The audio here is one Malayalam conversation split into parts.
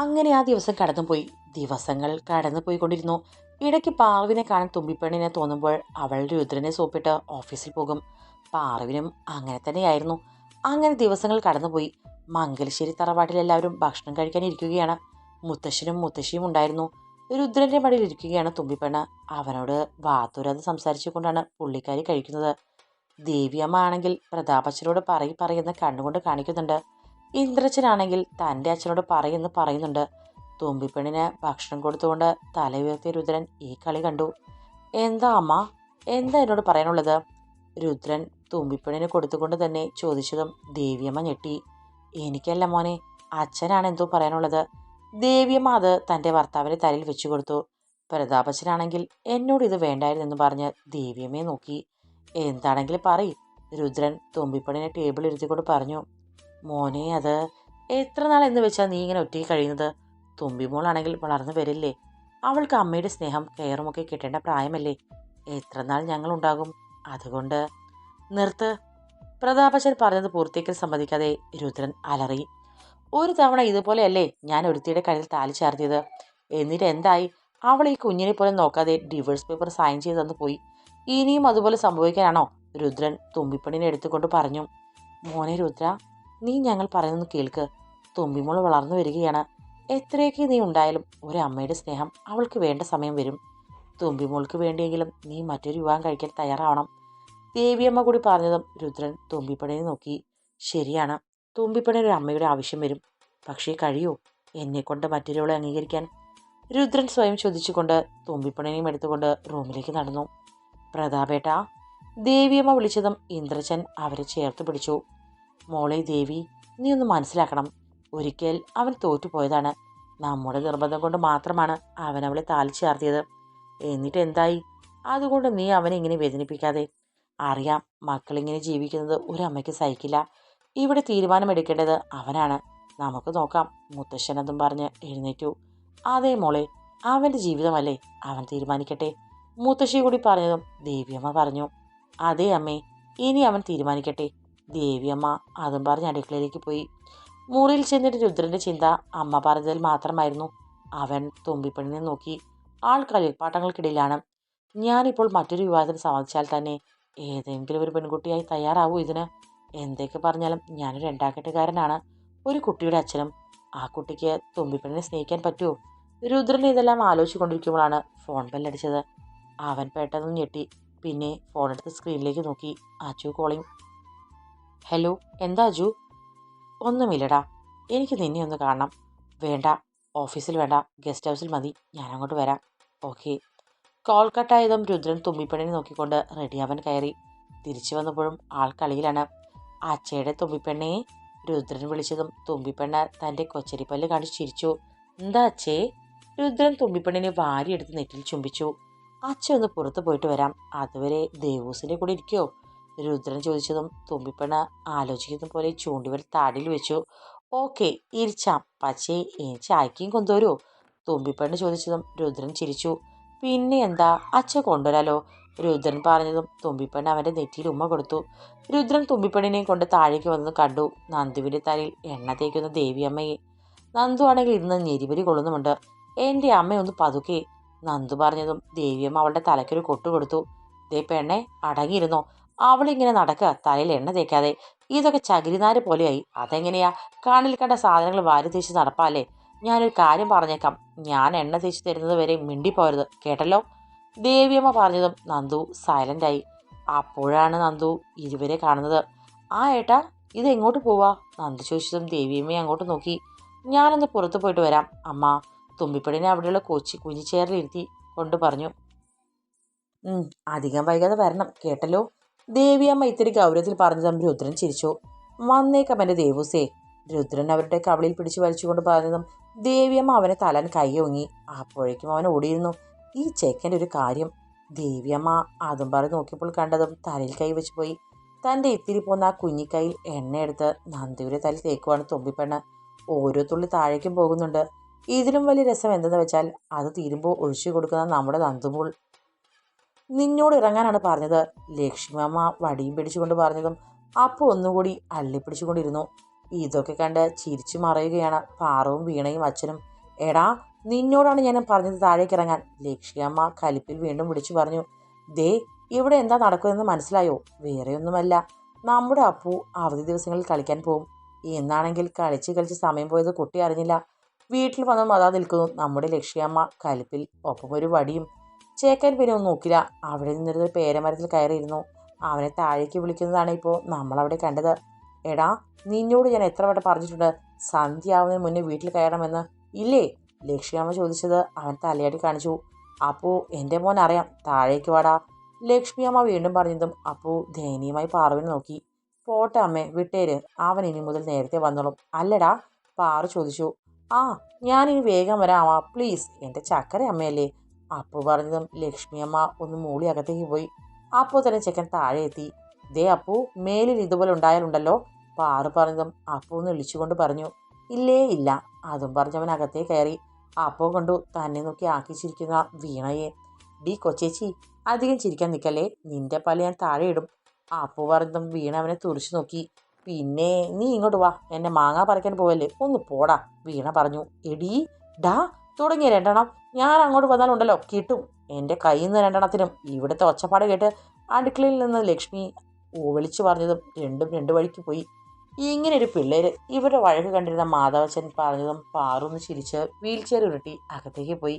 അങ്ങനെ ആ ദിവസം കടന്നുപോയി. ദിവസങ്ങൾ കടന്നു പോയിക്കൊണ്ടിരുന്നു ഇടയ്ക്ക് പാറുവിനെ കാണാൻ തുമ്പിപ്പെണ്ണിനെ തോന്നുമ്പോൾ അവൾ രുദ്രനെ സോപ്പിട്ട് ഓഫീസിൽ പോകും. പാറുവിനും അങ്ങനെ തന്നെയായിരുന്നു. അങ്ങനെ ദിവസങ്ങൾ കടന്നുപോയി. മംഗലശ്ശേരി തറവാട്ടിൽ എല്ലാവരും ഭക്ഷണം കഴിക്കാൻ ഇരിക്കുകയാണ്. മുത്തശ്ശനും മുത്തശ്ശിയും ഉണ്ടായിരുന്നു. രുദ്രന്റെ മടിയിൽ ഇരിക്കുകയാണ് തുമ്പിപ്പെണ്ണ്. അവനോട് വാത്തൂരാതെ സംസാരിച്ചു കൊണ്ടാണ് പുള്ളിക്കാരി കഴിക്കുന്നത്. ദേവിയമ്മ ആണെങ്കിൽ പ്രതാപച്ചനോട് പറയി പറയുന്ന കണ്ണുകൊണ്ട് കാണിക്കുന്നുണ്ട്. ഇന്ദ്രച്ചനാണെങ്കിൽ തന്റെ അച്ഛനോട് പറയുമെന്ന് പറയുന്നുണ്ട്. തുമ്പിപ്പെണ്ണിന് ഭക്ഷണം കൊടുത്തുകൊണ്ട് തല ഉയർത്തിയ രുദ്രൻ ഈ കളി കണ്ടു. എന്താ അമ്മ? എന്താ എന്നോട് പറയാനുള്ളത്? രുദ്രൻ തുമ്പിപ്പെണ്ണിന് കൊടുത്തുകൊണ്ട് തന്നെ ചോദിച്ചതും ദേവിയമ്മ ഞെട്ടി. എനിക്കല്ല മോനെ അച്ഛനാണ് എന്തോ പറയാനുള്ളത്. ദേവിയമ്മ അത് തന്റെ ഭർത്താവിന്റെ തലയിൽ വെച്ചു കൊടുത്തു. പ്രതാപച്ചനാണെങ്കിൽ എന്നോട് ഇത് വേണ്ടായിരുന്നെന്ന് പറഞ്ഞ് ദേവിയമ്മയെ നോക്കി. എന്താണെങ്കിലും പറയും. രുദ്രൻ തുമ്പിപ്പണിനെ ടേബിൾ ഇരുത്തിക്കൊണ്ട് പറഞ്ഞു. മോനെ അത് എത്ര നാൾ എന്ന് വെച്ചാൽ നീ ഇങ്ങനെ ഒറ്റയ്ക്ക് കഴിയുന്നത്? തുമ്പിമോളാണെങ്കിൽ വളർന്നു വരില്ലേ. അവൾക്ക് അമ്മയുടെ സ്നേഹം കെയറുമൊക്കെ കിട്ടേണ്ട പ്രായമല്ലേ. എത്ര നാൾ ഞങ്ങളുണ്ടാകും? അതുകൊണ്ട് നിർത്ത്. പ്രതാപശൻ പറഞ്ഞത് പൂർത്തിയാക്കൽ സമ്മതിക്കാതെ രുദ്രൻ അലറി. ഒരു തവണ ഇതുപോലെയല്ലേ ഞാൻ ഒരുത്തിയുടെ കയ്യിൽ താലി ചാർത്തിയത്? എന്നിട്ട് എന്തായി? അവൾ ഈ കുഞ്ഞിനെ പോലെ നോക്കാതെ ഡിവോഴ്സ് പേപ്പർ സൈൻ ചെയ്ത് തന്നു പോയി. ഇനിയും അതുപോലെ സംഭവിക്കാനാണോ? രുദ്രൻ തുമ്പിപ്പണിനെ എടുത്തുകൊണ്ട് പറഞ്ഞു. മോനെ രുദ്ര നീ ഞങ്ങൾ പറയുന്നത് കേൾക്ക്. തുമ്പിമോൾ വളർന്നു വരികയാണ്. എത്രയൊക്കെ നീ ഉണ്ടായാലും ഒരു അമ്മയുടെ സ്നേഹം അവൾക്ക് വേണ്ട സമയം വരും. തുമ്പിമോൾക്ക് വേണ്ടിയെങ്കിലും നീ മറ്റൊരു വിവാഹം കഴിക്കാൻ തയ്യാറാവണം. ദേവിയമ്മ കൂടി പറഞ്ഞതും രുദ്രൻ തുമ്പിപ്പണിനെ നോക്കി. ശരിയാണ്. തുമ്പിപ്പണി ഒരു അമ്മയുടെ ആവശ്യം വരും. പക്ഷേ കഴിയോ. എന്നെക്കൊണ്ട് മറ്റൊരാളെ അംഗീകരിക്കാൻ. രുദ്രൻ സ്വയം ചോദിച്ചുകൊണ്ട് തുമ്പിപ്പണിനെയും എടുത്തുകൊണ്ട് റൂമിലേക്ക് നടന്നു. പ്രതാപേട്ട ദേവിയമ്മ വിളിച്ചതും ഇന്ദ്രജൻ അവരെ ചേർത്ത് പിടിച്ചു. മോളെ ദേവി നീ ഒന്ന് മനസ്സിലാക്കണം. ഒരിക്കൽ അവൻ തോറ്റുപോയതാണ്. നമ്മുടെ നിർബന്ധം കൊണ്ട് മാത്രമാണ് അവൻ അവളെ താലിച്ചു ചാർത്തിയത്. എന്നിട്ട് എന്തായി? അതുകൊണ്ട് നീ അവനെ ഇങ്ങനെ വേദനിപ്പിക്കാതെ. അറിയാം മക്കളിങ്ങനെ ജീവിക്കുന്നത് ഒരു അമ്മയ്ക്ക് സഹിക്കില്ല. ഇവിടെ തീരുമാനമെടുക്കേണ്ടത് അവനാണ്. നമുക്ക് നോക്കാം. മുത്തശ്ശൻ മുത്തശ്ശനതും പറഞ്ഞ് എഴുന്നേറ്റു. അതേ മോളെ അവന്റെ ജീവിതമല്ലേ അവൻ തീരുമാനിക്കട്ടെ? മുത്തശ്ശി കൂടി പറഞ്ഞതും ദേവിയമ്മ പറഞ്ഞു. അതേ അമ്മേ ഇനി അവൻ തീരുമാനിക്കട്ടെ. ദേവിയമ്മ അതും പറഞ്ഞ് അടുക്കളയിലേക്ക് പോയി. മുറിയിൽ ചെന്നിട്ട് രുദ്രന്റെ ചിന്ത അമ്മ പറഞ്ഞതിൽ മാത്രമായിരുന്നു. അവൻ തുമ്പിപ്പെണ്ണിനെ നോക്കി. ആൾ കളിപ്പാട്ടങ്ങൾക്കിടയിലാണ് ഞാനിപ്പോൾ മറ്റൊരു വിവാഹത്തിന് സമ്മതിച്ചാൽ തന്നെ ഏതെങ്കിലും ഒരു പെൺകുട്ടിയായി തയ്യാറാവൂ ഇതിന്. എന്തൊക്കെ പറഞ്ഞാലും ഞാനൊരു രണ്ടാക്കെട്ടുകാരനാണ് ഒരു കുട്ടിയുടെ അച്ഛനും ആ കുട്ടിക്ക് തുമ്പിപ്പെണ്ണിനെ സ്നേഹിക്കാൻ പറ്റുമോ രുദ്രൻ ഇതെല്ലാം ആലോചിച്ചുകൊണ്ടിരിക്കുമ്പോഴാണ് ഫോൺ ബെല്ലടിച്ചത്. അവൻ പെട്ടെന്ന് ഞെട്ടി. പിന്നെ ഫോണെടുത്ത് സ്ക്രീനിലേക്ക് നോക്കി. അച്ചു കോളിംഗ്. ഹലോ എന്താ ജു? ഒന്നുമില്ലടാ. എനിക്ക് നിന്നെ ഒന്ന് കാണണം. വേണ്ട ഓഫീസിൽ വേണ്ട ഗസ്റ്റ് ഹൗസിൽ മതി. ഞാൻ അങ്ങോട്ട് വരാം. ഓക്കെ. കോൾ കട്ടായതും രുദ്രൻ തുമ്പിപ്പെണ്ണിനെ നോക്കിക്കൊണ്ട് റെഡിയാവാൻ കയറി. തിരിച്ചു വന്നപ്പോഴും ആൾ കളിയിലാണ്. അച്ചയുടെ രുദ്രൻ വിളിച്ചതും തുമ്പിപ്പെണ്ണ തന്റെ കൊച്ചരിപ്പല്ല് കാണിച്ച് ചിരിച്ചു. എന്താ അച്ഛേ രുദ്രൻ തുമ്പിപ്പെണ്ണിനെ വാരിയെടുത്ത് നെറ്റിൽ ചുംബിച്ചു. അച്ഛ ഒന്ന് പുറത്ത് പോയിട്ട് വരാം. അതുവരെ ദേവൂസിന്റെ കൂടെ ഇരിക്കോ? രുദ്രൻ ചോദിച്ചതും തുമ്പിപ്പെണ്ണ ആലോചിക്കുന്ന പോലെ ചൂണ്ടിവൽ താടിയിൽ വെച്ചു. ഓക്കെ ഇരിച്ചാം. പക്ഷേ എനിക്ക് ചായക്കും കൊണ്ടുവരുമോ തുമ്പിപ്പെണ്ണ് ചോദിച്ചതും രുദ്രൻ ചിരിച്ചു. പിന്നെ എന്താ? അച്ഛ കൊണ്ടുവരാലോ. രുദ്രൻ പറഞ്ഞതും തുമ്പിപ്പെണ്ണ് അവന്റെ നെറ്റിയിൽ ഉമ്മ കൊടുത്തു. രുദ്രൻ തുമ്പിപ്പെണ്ണിനെയും കൊണ്ട് താഴേക്ക് വന്നു കണ്ടു. നന്ദുവിന്റെ തലയിൽ എണ്ണ തേക്കുന്ന ദേവിയമ്മയെ നന്ദു ആണെങ്കിൽ ഇന്ന് ഞെരിപരി കൊള്ളുന്നുമുണ്ട്. എന്റെ അമ്മയൊന്ന് പതുക്കെ. നന്ദു പറഞ്ഞതും ദേവിയമ്മ അവളുടെ തലയ്ക്കൊരു കൊട്ടു കൊടുത്തു. ദേ പെണ്ണെ അടങ്ങിയിരുന്നോ? അവളിങ്ങനെ നടക്കുക തലയിൽ എണ്ണ തേക്കാതെ. ഇതൊക്കെ ചകിരിനാര് പോലെയായി. അതെങ്ങനെയാ? കാണിൽ കണ്ട സാധനങ്ങൾ വാരി തേച്ച് നടപ്പാലേ ഞാനൊരു കാര്യം പറഞ്ഞേക്കാം. ഞാൻ എണ്ണ തേച്ച് തരുന്നത് വരെ മിണ്ടിപ്പോരുത് കേട്ടല്ലോ? ദേവിയമ്മ പറഞ്ഞതും നന്ദു സൈലന്റായി അപ്പോഴാണ് നന്ദു ഇരുവരെ കാണുന്നത്. ആ ഏട്ടാ ഇത് എങ്ങോട്ട് പോവാ? നന്ദു ചോദിച്ചതും ദേവിയമ്മയെ അങ്ങോട്ട് നോക്കി. ഞാനൊന്ന് പുറത്തു പോയിട്ട് വരാം. അമ്മ തുമ്പിപ്പടിനെ അവിടെയുള്ള കൊച്ചി കുഞ്ഞിച്ചേറിലിരുത്തി കൊണ്ട് പറഞ്ഞു. "ഉം, അധികം വൈകാതെ വരണം. കേട്ടല്ലോ? ദേവിയമ്മ ഇത്തിരി ഗൗരവത്തിൽ പറഞ്ഞതും രുദ്രൻ ചിരിച്ചു. വന്നേക്കാം എന്റെ ദേവൂസേ. രുദ്രൻ അവരുടെ കവളിയിൽ പിടിച്ചു വലിച്ചുകൊണ്ട് പറഞ്ഞതും ദേവിയമ്മ അവനെ തലാൻ കൈയൊങ്ങി. അപ്പോഴേക്കും അവൻ ഓടിയിരുന്നു. ഈ ചെക്കന്റെ ഒരു കാര്യം. ദേവിയമ്മ അതും പറഞ്ഞ് നോക്കിയപ്പോൾ കണ്ടതും തലയിൽ കൈ വെച്ച് പോയി. തന്റെ ഇത്തിരി പോന്ന ആ കുഞ്ഞിക്കൈയിൽ എണ്ണയെടുത്ത് നന്ദിയുടെ തലയിൽ തേക്കുവാണ് തുമ്പിപ്പെണ്ണ് ഓരോ തുള്ളി താഴേക്കും പോകുന്നുണ്ട്. ഇതിലും വലിയ രസം എന്തെന്ന് വെച്ചാൽ അത് തീരുമ്പോൾ ഒഴിച്ചു കൊടുക്കുന്ന നമ്മുടെ നന്ദുമോൾ. നിന്നോട് ഇറങ്ങാനാണ് പറഞ്ഞത്. ലക്ഷ്മിയമ്മ വടിയും പിടിച്ചുകൊണ്ട് പറഞ്ഞതും അപ്പോൾ ഒന്നുകൂടി അള്ളിപ്പിടിച്ചുകൊണ്ടിരുന്നു. ഇതൊക്കെ കണ്ട് ചിരിച്ചു മറയുകയാണ് പാറവും വീണയും അച്ഛനും. എടാ നിന്നോടാണ് ഞാൻ പറഞ്ഞത് താഴേക്ക് ഇറങ്ങാൻ ലക്ഷ്മിയമ്മ കലിപ്പിൽ വീണ്ടും വിളിച്ചു പറഞ്ഞു. ദേ ഇവിടെ എന്താ നടക്കുന്നതെന്ന് മനസ്സിലായോ? വേറെയൊന്നുമല്ല. നമ്മുടെ അപ്പു അവധി ദിവസങ്ങളിൽ കളിക്കാൻ പോകും എന്നാണെങ്കിൽ കളിച്ച് കളിച്ച് സമയം പോയത് കുട്ടി അറിഞ്ഞില്ല. വീട്ടിൽ വന്നും അതാ നിൽക്കുന്നു നമ്മുടെ ലക്ഷ്യമ്മ കലിപ്പിൽ ഒപ്പം ഒരു വടിയും ചേക്കൻ പിന്നെ ഒന്നും നോക്കില്ല. അവിടെ നിന്നൊരു പേരമരത്തിൽ കയറിയിരുന്നു. അവനെ താഴേക്ക് വിളിക്കുന്നതാണ് ഇപ്പോൾ നമ്മളവിടെ കണ്ടത്. എടാ നിന്നോട് ഞാൻ എത്ര വട്ടം പറഞ്ഞിട്ടുണ്ട് സന്ധ്യ ആവുന്നതിന് മുന്നേ വീട്ടിൽ കയറണമെന്ന്. ഇല്ലേ? ലക്ഷ്മിയമ്മ ചോദിച്ചത് അവൻ തലയാട്ടി കാണിച്ചു. അപ്പോൾ എന്റെ മോൻ അറിയാം താഴേക്ക് വാടാ. ലക്ഷ്മിയമ്മ വീണ്ടും പറഞ്ഞതും അപ്പോൾ ദയനീയമായി പാറുവിനെ നോക്കി. പോട്ടെ അമ്മേ വിട്ടേര്. അവൻ ഇനി മുതൽ നേരത്തെ വന്നോളും. അല്ലടാ പാറു ചോദിച്ചു. ആ ഞാനിനി വേഗം വരാമാ പ്ലീസ്. എന്റെ ചക്കര അമ്മയല്ലേ അപ്പു പറഞ്ഞതും ലക്ഷ്മിയമ്മ ഒന്ന് മൂളി അകത്തേക്ക് പോയി. അപ്പോൾ തന്നെ ചെക്കൻ താഴെ എത്തി. ദേ അപ്പു മേലിൽ ഇതുപോലെ ഉണ്ടായാലുണ്ടല്ലോ? പാറു പറഞ്ഞതും അപ്പു ഒന്ന് വിളിച്ചുകൊണ്ട് പറഞ്ഞു ഇല്ലേ ഇല്ല അതും പറഞ്ഞവൻ അകത്തേ കയറി. അപ്പോ കണ്ടു തന്നെ നോക്കി ആക്കിച്ചിരിക്കുന്ന വീണയെ. ഡി കൊച്ചേച്ചി അധികം ചിരിക്കാൻ നിൽക്കല്ലേ? നിന്റെ പല ഞാൻ താഴെ ഇടും. അപ്പു പറഞ്ഞതും വീണ അവനെ തുറിച്ചു നോക്കി. പിന്നെ നീ ഇങ്ങോട്ട് വാ എന്നെ മാങ്ങാ പറിക്കാൻ പോവല്ലേ? ഒന്ന് പോടാ വീണ പറഞ്ഞു. എടീ ഡാ തുടങ്ങിയ രണ്ടെണ്ണം. ഞാൻ അങ്ങോട്ട് വന്നാലുണ്ടല്ലോ കിട്ടും. എന്റെ കയ്യിൽ നിന്ന് രണ്ടെണ്ണത്തിനും. ഇവിടുത്തെ ഒച്ചപ്പാട് കേട്ട് അടുക്കളയിൽ നിന്ന് ലക്ഷ്മി വിളിച്ചു പറഞ്ഞതും രണ്ടും രണ്ട് വഴിക്ക് പോയി. ഇങ്ങനെ ഒരു പിള്ളേര്. ഇവരുടെ വഴക്ക് കണ്ടിരുന്ന മാധവച്ചൻ പറഞ്ഞതും പാറുന്ന് ചിരിച്ച് വീൽ ചെയർ ഉരുട്ടി അകത്തേക്ക് പോയി.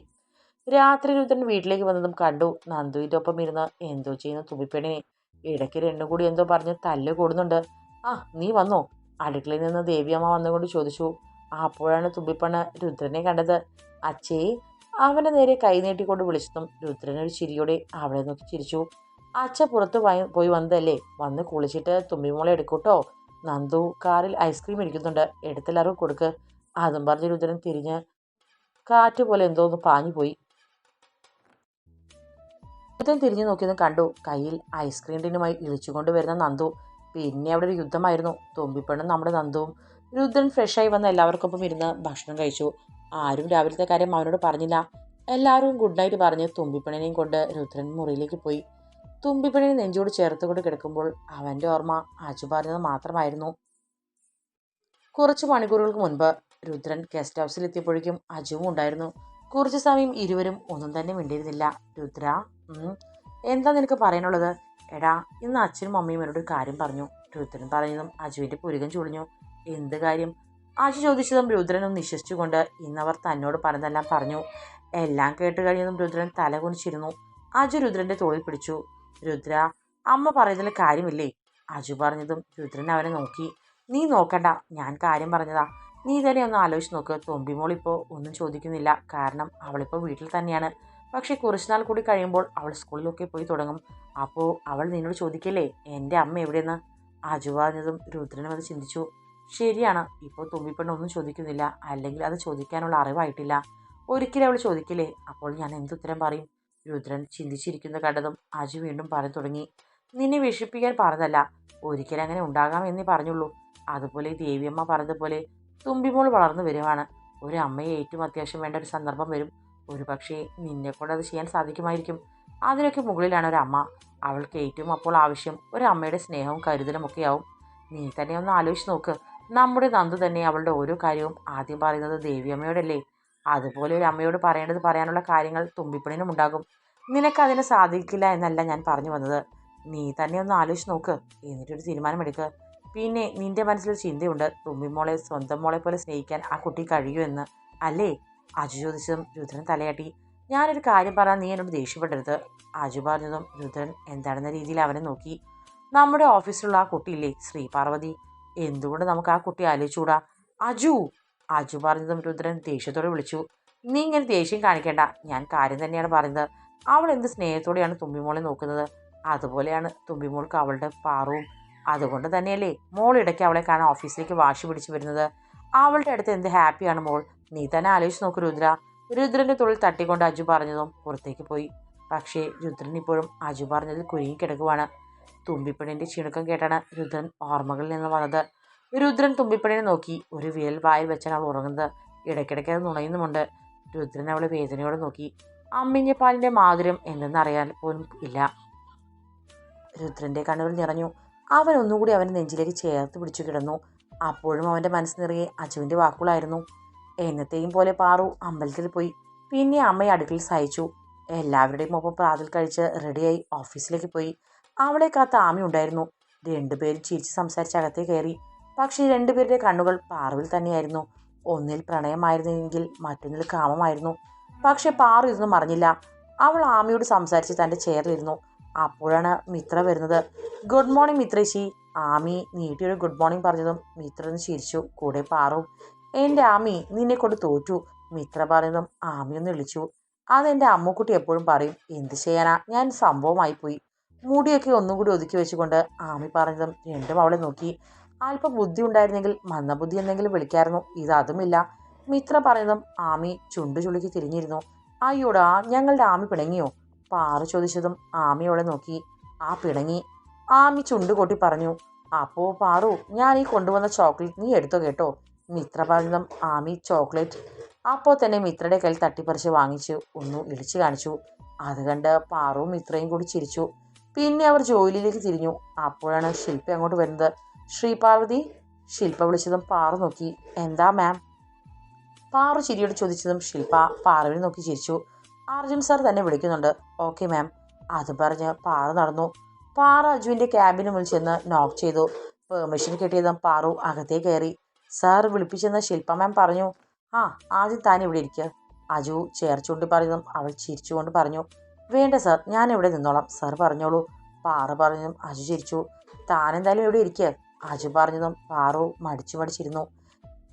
രാത്രി രുദ്രൻ വീട്ടിലേക്ക് വന്നതും കണ്ടു. നന്ദുവിന്റെ ഒപ്പം ഇരുന്ന് എന്തോ ചെയ്യുന്ന തുമ്പിപ്പെണ്ണിനെ ഇടയ്ക്ക് രണ്ടും കൂടി എന്തോ പറഞ്ഞ് തല്ല് കൂടുന്നുണ്ട്. ആ നീ വന്നോ? അടുക്കളയിൽ നിന്ന് ദേവിയമ്മ വന്നുകൊണ്ട് ചോദിച്ചു. അപ്പോഴാണ് തുമ്പിപ്പണ്ണ് രുദ്രനെ കണ്ടത്. അച്ഛേ അവന്റെ നേരെ കൈനീട്ടിക്കൊണ്ട് വിളിച്ചതും വിളിച്ചതും ഒരു ചിരിയോടെ അവളെ നോക്കി ചിരിച്ചു. അച്ഛ പുറത്ത് പോയി വന്നതല്ലേ? വന്ന് കുളിച്ചിട്ട് തുമ്പിമോളെ എടുക്കൂട്ടോ? നന്ദു കാറിൽ ഐസ്ക്രീം ഇരിക്കുന്നുണ്ട്. എടുത്തെല്ലാവർക്കും കൊടുക്ക്. അതും പറഞ്ഞ് രുദ്രൻ തിരിഞ്ഞ് കാറ്റ് പോലെ എന്തോ ഒന്ന് പാഞ്ഞു പോയി. രുദ്രൻ തിരിഞ്ഞു നോക്കിയതും കണ്ടു. കയ്യിൽ ഐസ്ക്രീം ടിന്നുമായി ഇളിച്ചുകൊണ്ട് വരുന്ന നന്ദു. പിന്നെ അവിടെ ഒരു യുദ്ധമായിരുന്നു. തുമ്പിപ്പെണ്ണും നമ്മുടെ നന്ദുവും. രുദ്രൻ ഫ്രഷായി വന്ന എല്ലാവർക്കൊപ്പം ഇരുന്ന് ഭക്ഷണം കഴിച്ചു. ആരും രാവിലത്തെ കാര്യം അവനോട് പറഞ്ഞില്ല. എല്ലാവരും ഗുഡ് നൈറ്റ് പറഞ്ഞ് തുമ്പിപ്പണിനെയും കൊണ്ട് രുദ്രൻ മുറിയിലേക്ക് പോയി. തുമ്പിപ്പണിനെ നെഞ്ചോട് ചേർത്തുകൊണ്ട് കിടക്കുമ്പോൾ അവന്റെ ഓർമ്മ അജു പറഞ്ഞത് മാത്രമായിരുന്നു. കുറച്ച് മണിക്കൂറുകൾക്ക് മുൻപ് രുദ്രൻ ഗസ്റ്റ് ഹൗസിൽ എത്തിയപ്പോഴേക്കും അജുവും ഉണ്ടായിരുന്നു. കുറച്ച് സമയം ഇരുവരും ഒന്നും തന്നെ മിണ്ടിയിരുന്നില്ല. രുദ്ര എന്താ നിനക്ക് പറയാനുള്ളത്? എടാ ഇന്ന് അച്ഛനും അമ്മയും എന്നോട് കാര്യം പറഞ്ഞു. രുദ്രൻ പറഞ്ഞതും അജുവിന്റെ പുരുകൻ ചുളിഞ്ഞു. എന്ത് കാര്യം? അജു ചോദിച്ചതും രുദ്രനും നിശ്വസിച്ചുകൊണ്ട് ഇന്നവർ തന്നോട് പറഞ്ഞതെല്ലാം പറഞ്ഞു. എല്ലാം കേട്ട് കഴിഞ്ഞതും രുദ്രൻ തലകുനിച്ചിരുന്നു. അജു രുദ്രന്റെ തോളിൽ പിടിച്ചു. രുദ്ര അമ്മ പറയുന്നതിൽ കാര്യമില്ലേ? അജു പറഞ്ഞതും രുദ്രൻ അവനെ നോക്കി. നീ നോക്കണ്ട ഞാൻ കാര്യം പറഞ്ഞതാ. നീ തന്നെ ഒന്ന് ആലോചിച്ച് നോക്ക്. തൊമ്പിമോളിപ്പോൾ ഒന്നും ചോദിക്കുന്നില്ല. കാരണം അവളിപ്പോൾ വീട്ടിൽ തന്നെയാണ്. പക്ഷേ കുറച്ചുനാൾ കൂടി കഴിയുമ്പോൾ അവൾ സ്കൂളിലൊക്കെ പോയി തുടങ്ങും. അപ്പോൾ അവൾ നിന്നോട് ചോദിക്കില്ലേ എന്റെ അമ്മ എവിടെയെന്ന്? അജു പറഞ്ഞതും രുദ്രനും അത് ചിന്തിച്ചു. ശരിയാണ്. ഇപ്പോൾ തുമ്പിപ്പെണ്ണ ഒന്നും ചോദിക്കുന്നില്ല. അല്ലെങ്കിൽ അത് ചോദിക്കാനുള്ള അറിവായിട്ടില്ല. ഒരിക്കലും അവൾ ചോദിക്കില്ലേ? അപ്പോൾ ഞാൻ എന്തുത്തരം പറയും? രുദ്രൻ ചിന്തിച്ചിരിക്കുന്ന കണ്ടതും അജു വീണ്ടും പറഞ്ഞു തുടങ്ങി. നിന്നെ വിഷിപ്പിക്കാൻ പറഞ്ഞതല്ല. ഒരിക്കലും അങ്ങനെ ഉണ്ടാകാം എന്നേ പറഞ്ഞുള്ളൂ. അതുപോലെ ദേവിയമ്മ പറഞ്ഞതുപോലെ തുമ്പിമോൾ വളർന്നു വരുവാണ്. ഒരു അമ്മയെ ഏറ്റവും അത്യാവശ്യം വേണ്ട ഒരു സന്ദർഭം വരും. ഒരു പക്ഷേ നിന്നെ കൊണ്ട് അത് ചെയ്യാൻ സാധിക്കുമായിരിക്കും. അതിനൊക്കെ മുകളിലാണ് ഒരു അമ്മ. അവൾക്ക് ഏറ്റവും അപ്പോൾ ആവശ്യം ഒരു അമ്മയുടെ സ്നേഹവും കരുതലും ഒക്കെയാവും നീ തന്നെ ഒന്ന് ആലോചിച്ച് നോക്ക്. നമ്മുടെ നന്ദു തന്നെ അവളുടെ ഓരോ കാര്യവും ആദ്യം പറയുന്നത് ദേവിയമ്മയോടല്ലേ. അതുപോലെ ഒരു അമ്മയോട് പറയേണ്ടത് പറയാനുള്ള കാര്യങ്ങൾ തുമ്പിപ്പണിനും ഉണ്ടാകും. നിനക്ക് അതിനെ സാധിക്കില്ല എന്നല്ല ഞാൻ പറഞ്ഞു വന്നത്. നീ തന്നെ ഒന്ന് ആലോചിച്ച് നോക്ക്. എന്നിട്ടൊരു തീരുമാനമെടുക്കുക പിന്നെ നിന്റെ മനസ്സിലൊരു ചിന്തയുണ്ട്. തുമ്പിമോളെ സ്വന്തം മോളെ പോലെ സ്നേഹിക്കാൻ ആ കുട്ടി കഴിയൂ എന്ന്. അല്ലേ? അജു ചോദിച്ചതും രുദ്രൻ തലയാട്ടി. ഞാനൊരു കാര്യം പറയാൻ നീ എന്നോട് ദേഷ്യപ്പെടരുത്. അജു പറഞ്ഞതും രുദ്രൻ എന്താണെന്ന രീതിയിൽ അവനെ നോക്കി. നമ്മുടെ ഓഫീസിലുള്ള ആ കുട്ടിയില്ലേ ശ്രീ പാർവതി? എന്തുകൊണ്ട് നമുക്ക് ആ കുട്ടി ആലോചിച്ചുകൂടാ? അജു അജു പറഞ്ഞതും രുദ്രൻ ദേഷ്യത്തോടെ വിളിച്ചു. നീ ഇങ്ങനെ ദേഷ്യം കാണിക്കേണ്ട. ഞാൻ കാര്യം തന്നെയാണ് പറയുന്നത് അവൾ എന്ത് സ്നേഹത്തോടെയാണ് തുമ്പിമോളെ നോക്കുന്നത്? അതുപോലെയാണ് തുമ്പിമോൾക്ക് അവളുടെ പാറവും അതുകൊണ്ട് തന്നെയല്ലേ മോൾ ഇടയ്ക്ക് അവളെ കാണാൻ ഓഫീസിലേക്ക് വാശി പിടിച്ചു വരുന്നത്? അവളുടെ അടുത്ത് എന്ത് ഹാപ്പിയാണ് മോൾ? നീ തന്നെ ആലോചിച്ച് നോക്ക് രുദ്ര. രുദ്രന്റെ തൊഴിൽ തട്ടിക്കൊണ്ട് അജു പറഞ്ഞതും പുറത്തേക്ക് പോയി. പക്ഷേ രുദ്രൻ ഇപ്പോഴും അജു പറഞ്ഞതിൽ കുരുങ്ങിക്കിടക്കുവാണ് തുമ്പിപ്പണിന്റെ ചിണുക്കം കേട്ടാണ് രുദ്രൻ ഓർമ്മകളിൽ നിന്ന് വന്നത് രുദ്രൻ തുമ്പിപ്പണിനെ നോക്കി ഒരു വിരൽ വായിൽ വെച്ചാണ് അവൾ ഉറങ്ങുന്നത്. ഇടയ്ക്കിടയ്ക്ക് അത് നുണയുന്നുമുണ്ട്. രുദ്രൻ അവളെ വേദനയോടെ നോക്കി. അമ്മിഞ്ഞ പാലിന്റെ മാധുര്യം എന്തെന്നറിയാൻ പോലും ഇല്ല. രുദ്രന്റെ കണ്ണുകൾ നിറഞ്ഞു. അവൻ ഒന്നുകൂടി അവന്റെ നെഞ്ചിലേക്ക് ചേർത്ത് പിടിച്ചു കിടന്നു. അപ്പോഴും അവന്റെ മനസ്സ് നിറയെ അജുവിന്റെ വാക്കുകളായിരുന്നു. എന്നത്തെയും പോലെ പാറു അമ്പലത്തിൽ പോയി. പിന്നെ അമ്മയെ അടുക്കളയിൽ സഹായിച്ചു എല്ലാവരുടെയും ഒപ്പം പ്രാതൽ കഴിച്ച് റെഡിയായി ഓഫീസിലേക്ക് പോയി. അവളെ കാത്ത ആമി ഉണ്ടായിരുന്നു. രണ്ടുപേരും ചിരിച്ച് സംസാരിച്ച് അകത്തേ കയറി. പക്ഷേ രണ്ടുപേരുടെ കണ്ണുകൾ പാറുവിൽ തന്നെയായിരുന്നു. ഒന്നിൽ പ്രണയമായിരുന്നെങ്കിൽ മറ്റൊന്നിൽ കാമമായിരുന്നു. പക്ഷെ പാറു ഇതൊന്നും അറിഞ്ഞില്ല അവൾ ആമിയോട് സംസാരിച്ച് തന്റെ ചെയറിലിരുന്നു അപ്പോഴാണ് മിത്ര വരുന്നത്. ഗുഡ് മോർണിംഗ് മിത്രേശി. ആമി നീട്ടിയൊരു ഗുഡ് മോർണിംഗ് പറഞ്ഞതും മിത്ര ഒന്ന് ചിരിച്ചു. കൂടെ പാറും എന്റെ ആമി നിന്നെ കൊണ്ട് തോറ്റു. മിത്ര പറഞ്ഞതും ആമി ഒന്ന് വിളിച്ചു. അതെന്റെ അമ്മുക്കുട്ടി എപ്പോഴും പറയും എന്ത് ചെയ്യാനാ? ഞാൻ സംഭവമായി പോയി മുടിയൊക്കെ ഒന്നും കൂടി ഒതുക്കി വെച്ചുകൊണ്ട് ആമി പറഞ്ഞതും വീണ്ടും അവളെ നോക്കി. അല്പം ബുദ്ധി ഉണ്ടായിരുന്നെങ്കിൽ മന്ദബുദ്ധി എന്തെങ്കിലും വിളിക്കായിരുന്നു. ഇത് അതുമില്ല. മിത്ര പറയുന്നതും ആമി ചുണ്ടു ചുളുക്കി തിരിഞ്ഞിരുന്നു. അയ്യോടാ ഞങ്ങളുടെ ആമി പിണങ്ങിയോ? പാറു ചോദിച്ചതും ആമി അവളെ നോക്കി. ആ പിണങ്ങി. ആമി ചുണ്ടു കൊട്ടി പറഞ്ഞു അപ്പോ പാറു ഞാൻ ഈ കൊണ്ടുവന്ന ചോക്ലേറ്റ് നീ എടുത്തോ കേട്ടോ? മിത്ര പറഞ്ഞതും ആമി ചോക്ലേറ്റ്. അപ്പോൾ തന്നെ മിത്രയുടെ കയ്യിൽ തട്ടിപ്പറിച്ച് വാങ്ങിച്ച്. ഒന്ന് ഇളിച്ചു കാണിച്ചു. അത് കണ്ട് പാറുവും മിത്രയും കൂടി ചിരിച്ചു. പിന്നെ അവർ ജോലിയിലേക്ക് തിരിഞ്ഞു. അപ്പോഴാണ് ശില്പ അങ്ങോട്ട് വരുന്നത്. ശ്രീപാർവതി ശില്പ വിളിച്ചതും പാറു നോക്കി. എന്താ മാം പാറു ചിരിയോട് ചോദിച്ചതും ശില്പ പാറുവിനെ നോക്കി ചിരിച്ചു. അർജുൻ സാർ തന്നെ വിളിക്കുന്നുണ്ട്. ഓക്കെ മാം അത് പറഞ്ഞ് പാറു നടന്നു. പാറു അജുവിന്റെ ക്യാബിന് മുന്നിൽ ചെന്ന് നോക്ക് ചെയ്തു. പെർമിഷൻ കിട്ടിയതും പാറു അകത്തേ കയറി. സാർ വിളിപ്പിച്ചെന്ന് ശില്പ മാം പറഞ്ഞു. ആ ആദ്യം താൻ ഇവിടെ ഇരിക്കുക അജു ചേർച്ചുകൊണ്ട് പറഞ്ഞതും അവൾ ചിരിച്ചുകൊണ്ട് പറഞ്ഞു. വേണ്ട സാർ ഞാൻ ഇവിടെ നിന്നോളാം. സാർ പറഞ്ഞോളൂ. പാറു പറഞ്ഞതും അജു ചിരിച്ചു. താനെന്തായാലും ഇവിടെ ഇരിക്കുക അജു പറഞ്ഞതും പാറു മടിച്ചു മടിച്ചിരുന്നു.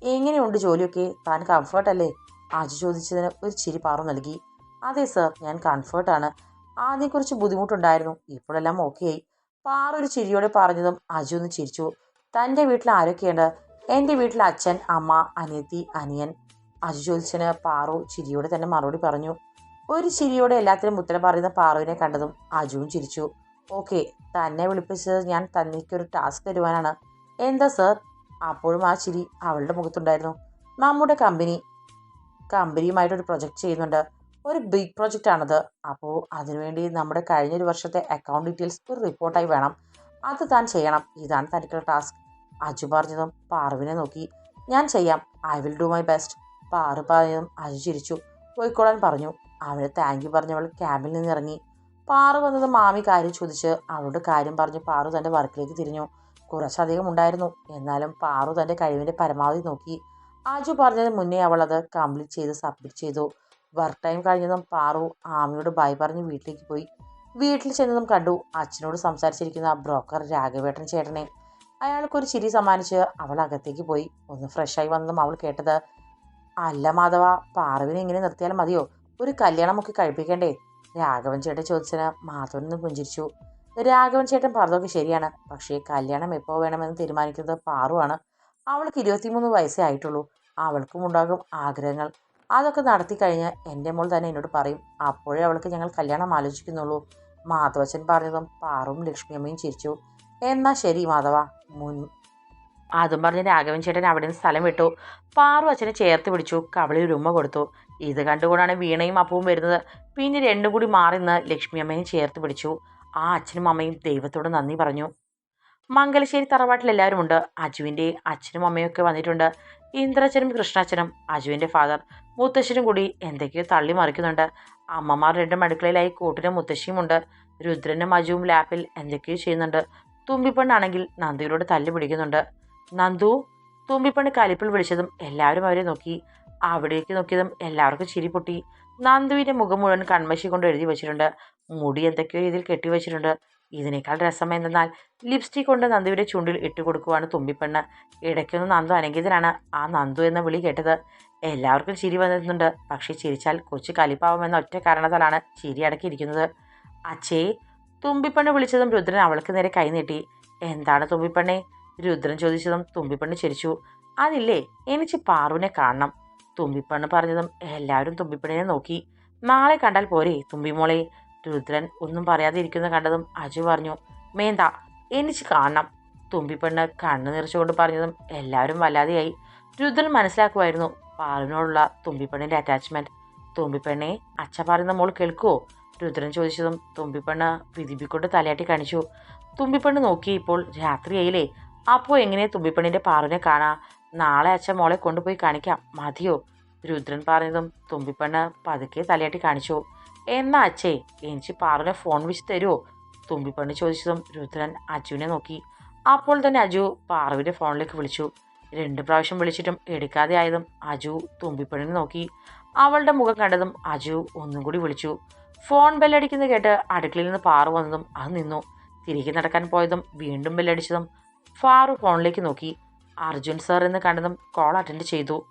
എങ്ങനെയുണ്ട് ജോലിയൊക്കെ? താൻ കംഫർട്ടല്ലേ അജു ചോദിച്ചതിന് ഒരു ചിരി പാറു നൽകി. അതെ സർ ഞാൻ കംഫർട്ടാണ് ആദ്യം കുറച്ച് ബുദ്ധിമുട്ടുണ്ടായിരുന്നു. ഇപ്പോഴെല്ലാം ആയി." പാറു ഒരു ചിരിയോടെ പറഞ്ഞതും അജു ഒന്ന് ചിരിച്ചു. തന്റെ വീട്ടിൽ ആരൊക്കെയുണ്ട്? എന്റെ വീട്ടിൽ അച്ഛൻ അമ്മ അനിയത്തി അനിയൻ. അജു ചോദിച്ചതിന് പാറു ചിരിയോടെ തന്നെ മറുപടി പറഞ്ഞു. ഒരു ചിരിയോടെ എല്ലാത്തിനും ഉത്തരം പറയുന്ന പാറുവിനെ കണ്ടതും അജുവും ചിരിച്ചു. ഓക്കെ തന്നെ വിളിപ്പിച്ചത് ഞാൻ തന്നിക്കൊരു ടാസ്ക് തരുവാനാണ്. എന്താ സർ? അപ്പോഴും ആ ചിരി അവളുടെ മുഖത്തുണ്ടായിരുന്നു. നമ്മുടെ കമ്പനി കമ്പനിയുമായിട്ടൊരു പ്രൊജക്റ്റ് ചെയ്യുന്നുണ്ട്. ഒരു ബിഗ് പ്രൊജക്റ്റ് ആണത്. അപ്പോൾ അതിനുവേണ്ടി നമ്മുടെ കഴിഞ്ഞൊരു വർഷത്തെ അക്കൗണ്ട് ഡീറ്റെയിൽസ് ഒരു റിപ്പോർട്ടായി വേണം. അത് താൻ ചെയ്യണം. ഇതാണ് തനിക്കുള്ള ടാസ്ക്. അജു പറഞ്ഞതും പാറുവിനെ നോക്കി. ഞാൻ ചെയ്യാം. I will do my best. Paru പറഞ്ഞതും അജു ചിരിച്ചു. പോയിക്കോളാൻ പറഞ്ഞു. അവളെ താങ്ക് യു പറഞ്ഞവൾ ക്യാബിൽ നിന്ന് ഇറങ്ങി. പാറു വന്നത് മാമി കാര്യം ചോദിച്ച് അവളുടെ കാര്യം പറഞ്ഞ് പാറു തന്റെ വർക്കിലേക്ക് തിരിഞ്ഞു. കുറച്ചധികം ഉണ്ടായിരുന്നു. എന്നാലും പാറു തന്റെ കഴിവിന്റെ പരമാവധി നോക്കി. ആജു പറഞ്ഞതിന് മുന്നേ അവൾ അത് കംപ്ലീറ്റ് ചെയ്ത് സബ്മിറ്റ് ചെയ്തു. വർക്ക് ടൈം കഴിഞ്ഞതും പാറു ആമിയോട് ബൈ പറഞ്ഞ് വീട്ടിലേക്ക് പോയി. വീട്ടിൽ ചെന്നതും കണ്ടു. അച്ഛനോട് സംസാരിച്ചിരിക്കുന്ന ബ്രോക്കർ രാഘവേട്ടൻ ചേട്ടനെ. അയാൾക്കൊരു ചിരി സമ്മാനിച്ച് അവൾ അകത്തേക്ക് പോയി. ഒന്ന് ഫ്രഷായി വന്നതും അവൾ കേട്ടത് അല്ല മാധവ പാറുവിനെ ഇങ്ങനെ നിർത്തിയാൽ മതിയോ? ഒരു കല്യാണമൊക്കെ കഴിപ്പിക്കണ്ടേ? രാഘവൻ ചേട്ടൻ ചോദിച്ചതിന് മാധവൻ ഒന്ന് പുഞ്ചിരിച്ചു. രാഘവൻ ചേട്ടൻ പറഞ്ഞതൊക്കെ ശരിയാണ്. പക്ഷേ കല്യാണം എപ്പോൾ വേണമെന്ന് തീരുമാനിക്കുന്നത് പാറുവാണ്. അവൾക്ക് ഇരുപത്തിമൂന്ന് വയസ്സേ ആയിട്ടുള്ളൂ. അവൾക്കും ഉണ്ടാകും ആഗ്രഹങ്ങൾ. അതൊക്കെ നടത്തി കഴിഞ്ഞാൽ എന്റെ മോൾ തന്നെ എന്നോട് പറയും അപ്പോഴേ അവൾക്ക് ഞങ്ങൾ കല്യാണം ആലോചിക്കുന്നുള്ളൂ. മാധവച്ചൻ പറഞ്ഞതും പാറും ലക്ഷ്മിയമ്മയും ചിരിച്ചു. എന്നാ ശരി മാധവ. മുൻ അതും പറഞ്ഞ് രാഘവൻ ചേട്ടൻ അവിടെ നിന്ന് സ്ഥലം വിട്ടു. പാറു അച്ഛനെ ചേർത്ത് പിടിച്ചു. കവളിൽ ഉമ്മ കൊടുത്തു. ഇത് കണ്ടുകൊണ്ടാണ് വീണയും അപ്പവും വരുന്നത്. പിന്നെ രണ്ടും കൂടി മാറി നിന്ന് ലക്ഷ്മി അമ്മയും ചേർത്ത് പിടിച്ചു. ആ അച്ഛനും അമ്മയും ദൈവത്തോട് നന്ദി പറഞ്ഞു. മംഗലശ്ശേരി തറവാട്ടിൽ എല്ലാവരും ഉണ്ട്. അജുവിന്റെ അച്ഛനും അമ്മയും ഒക്കെ വന്നിട്ടുണ്ട്. ഇന്ദ്രച്ചനും കൃഷ്ണാച്ചനും അജുവിന്റെ ഫാദർ മുത്തശ്ശനും കൂടി എന്തൊക്കെയോ തള്ളി മറിക്കുന്നുണ്ട്. അമ്മമാർ രണ്ടും അടുക്കളയിലായി കൂട്ടിനും മുത്തശ്ശിയുമുണ്ട് രുദ്രനും അജുവും ലാപ്പിൽ എന്തൊക്കെയോ ചെയ്യുന്നുണ്ട്. തുമ്പിപ്പെണ്ണാണെങ്കിൽ നന്ദിയോട് തല്ലി പിടിക്കുന്നുണ്ട്. നന്ദു തുമ്പിപ്പെണ്ണ് കലിപ്പിൽ വിളിച്ചതും എല്ലാവരും അവരെ നോക്കി. അവിടേക്ക് നോക്കിയതും എല്ലാവർക്കും ചിരി പൊട്ടി. നന്ദുവിന്റെ മുഖം മുഴുവൻ കൺമശി കൊണ്ട് എഴുതി വെച്ചിട്ടുണ്ട്. മുടി എന്തൊക്കെയോ ഇതിൽ കെട്ടിവെച്ചിട്ടുണ്ട് ഇതിനേക്കാൾ രസം എന്തെന്നാൽ ലിപ്സ്റ്റിക് കൊണ്ട് നന്ദുവിന്റെ ചുണ്ടിൽ ഇട്ട് കൊടുക്കുവാണ് തുമ്പിപ്പെണ്ണ്. ഇടയ്ക്കൊന്ന് നന്ദു അനങ്കിതനാണ് ആ നന്ദു എന്ന വിളി കേട്ടത്. എല്ലാവർക്കും ചിരി വന്നിരുന്നുണ്ട് പക്ഷേ ചിരിച്ചാൽ കൊച്ചു കലിപ്പാവുമെന്ന ഒറ്റ കാരണത്താലാണ് ചിരി അടക്കിയിരിക്കുന്നത്. അച്ഛേ തുമ്പിപ്പെണ്ണ് വിളിച്ചതും രുദ്രൻ അവൾക്ക് നേരെ കൈനീട്ടി എന്താണ് തുമ്പിപ്പെണ്ണേ? രുദ്രൻ ചോദിച്ചതും തുമ്പിപ്പെണ്ണ് ചിരിച്ചു. അതില്ലേ എനിക്ക് പാറുവിനെ കാണണം. തുമ്പിപ്പെണ്ണ് പറഞ്ഞതും എല്ലാവരും തുമ്പിപ്പണ്ണിനെ നോക്കി. നാളെ കണ്ടാൽ പോരെ തുമ്പിമോളെ രുദ്രൻ ഒന്നും പറയാതെ ഇരിക്കുന്ന കണ്ടതും അജു പറഞ്ഞു. മേന്ത എനിക്ക് കാണണം തുമ്പിപ്പെണ്ണ് കണ്ണു നിറച്ചുകൊണ്ട് പറഞ്ഞതും എല്ലാവരും വല്ലാതെയായി. രുദ്രൻ മനസ്സിലാക്കുമായിരുന്നു പാറിനോടുള്ള തുമ്പിപ്പെണ്ണിന്റെ അറ്റാച്ച്മെന്റ് തുമ്പിപ്പെണ്ണെ അച്ഛ പറയുന്ന മോൾ കേൾക്കുമോ രുദ്രൻ ചോദിച്ചതും തുമ്പിപ്പെണ്ണ് വിധിപ്പിക്കൊണ്ട് തലയാട്ടി കാണിച്ചു. തുമ്പിപ്പെണ്ണ് നോക്കി ഇപ്പോൾ രാത്രിയായില്ലേ അപ്പോൾ എങ്ങനെ തുമ്പിപ്പെണ്ണിന്റെ പാറിനെ കാണാ? നാളെ അച്ഛൻ മോളെ കൊണ്ടുപോയി കാണിക്കാം. മതിയോ? രുദ്രൻ പറഞ്ഞതും തുമ്പിപ്പെണ്ണ് പതുക്കെ തലയാട്ടി കാണിച്ചു. എന്നാ അച്ഛേ എനിക്ക് പാറുവിനെ ഫോൺ വിളിച്ച് തരുമോ തുമ്പിപ്പെണ്ണ് ചോദിച്ചതും രുദ്രൻ അജുവിനെ നോക്കി. അപ്പോൾ തന്നെ അജു പാറുവിന്റെ ഫോണിലേക്ക് വിളിച്ചു. രണ്ട് പ്രാവശ്യം വിളിച്ചിട്ടും എടുക്കാതെ ആയതും അജു തുമ്പിപ്പെണ്ണിനെ നോക്കി. അവളുടെ മുഖം കണ്ടതും അജു ഒന്നും കൂടി വിളിച്ചു. ഫോൺ ബെല്ലടിക്കുന്നത് കേട്ട് അടുക്കളയിൽ നിന്ന് പാറു വന്നതും അത് നിന്നു. തിരികെ നടക്കാൻ പോയതും വീണ്ടും ബെല്ലടിച്ചതും ഫാറു ഫോണിലേക്ക് നോക്കി. അർജുൻ സാർ എന്ന് കണ്ടതും കോൾ അറ്റൻഡ് ചെയ്തു.